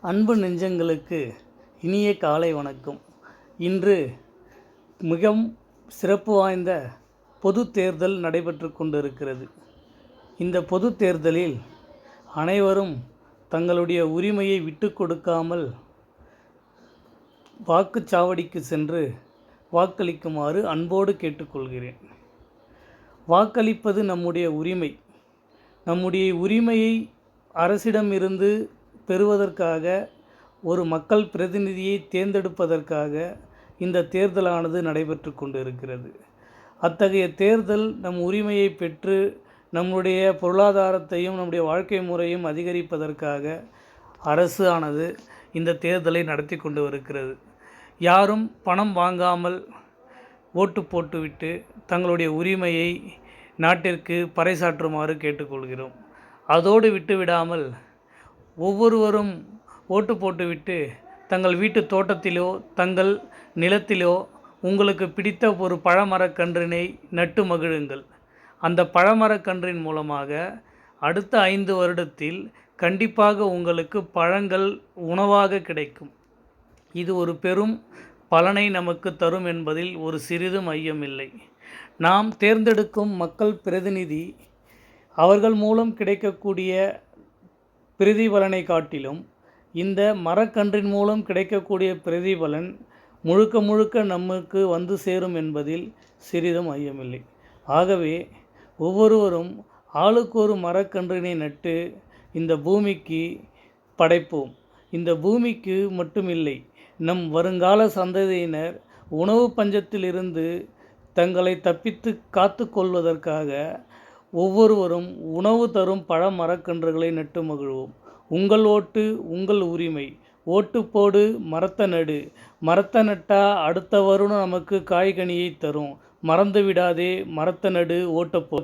அன்பு நெஞ்சங்களுக்கு இனிய காலை வணக்கம். இன்று மிகவும் சிறப்பு வாய்ந்த பொது தேர்தல் நடைபெற்று கொண்டிருக்கிறது. இந்த பொது தேர்தலில் அனைவரும் தங்களுடைய உரிமையை விட்டு கொடுக்காமல் வாக்குச்சாவடிக்கு சென்று வாக்களிக்குமாறு அன்போடு கேட்டுக்கொள்கிறேன். வாக்களிப்பது நம்முடைய உரிமை. நம்முடைய உரிமையை அரசிடமிருந்து பெறுவதற்காக ஒரு மக்கள் பிரதிநிதியை தேர்ந்தெடுப்பதற்காக இந்த தேர்தலானது நடைபெற்று கொண்டிருக்கிறது. அத்தகைய தேர்தல் நம் உரிமையை பெற்று நம்முடைய பொருளாதாரத்தையும் நம்முடைய வாழ்க்கை முறையும் அதிகரிப்பதற்காக அரசு ஆனது இந்த தேர்தலை நடத்தி கொண்டு வருகிறது. யாரும் பணம் வாங்காமல் ஓட்டு போட்டுவிட்டு தங்களுடைய உரிமையை நாட்டிற்கு பறைசாற்றுமாறு கேட்டுக்கொள்கிறோம். அதோடு விட்டுவிடாமல் ஒவ்வொருவரும் ஓட்டு போட்டுவிட்டு தங்கள் வீட்டு தோட்டத்திலோ தங்கள் நிலத்திலோ உங்களுக்கு பிடித்த ஒரு பழமரக்கன்றினை நட்டு மகிழுங்கள். அந்த பழமரக்கன்றின் மூலமாக அடுத்த ஐந்து வருடத்தில் கண்டிப்பாக உங்களுக்கு பழங்கள் உணவாக கிடைக்கும். இது ஒரு பெரும் பலனை நமக்கு தரும் என்பதில் ஒரு சிறிதும் ஐயமில்லை நாம் தேர்ந்தெடுக்கும் மக்கள் பிரதிநிதி அவர்கள் மூலம் கிடைக்கக்கூடிய பிரதிபலனை காட்டிலும் இந்த மரக்கன்றின் மூலம் கிடைக்கக்கூடிய பிரதிபலன் முழுக்க முழுக்க நமக்கு வந்து சேரும் என்பதில் சிறிதும் ஐயமில்லை. ஆகவே ஒவ்வொருவரும் ஆளுக்கு ஒரு மரக்கன்றினை நட்டு இந்த பூமிக்கு படைப்போம். இந்த பூமிக்கு மட்டுமில்லை நம் வருங்கால சந்ததியினர் உணவு பஞ்சத்திலிருந்து தங்களை தப்பித்து காத்து கொள்வதற்காக ஒவ்வொருவரும் உணவு தரும் பழ மரக்கன்றுகளை நட்டு மகிழ்வோம். உங்கள் ஓட்டு உங்கள் உரிமை. ஓட்டு போடு மரத்தை நடு. மரத்தை நட்டா அடுத்த வருடம் நமக்கு காய்கனியை தரும். மறந்து விடாதே மரத்தை நடு ஓட்டப்போ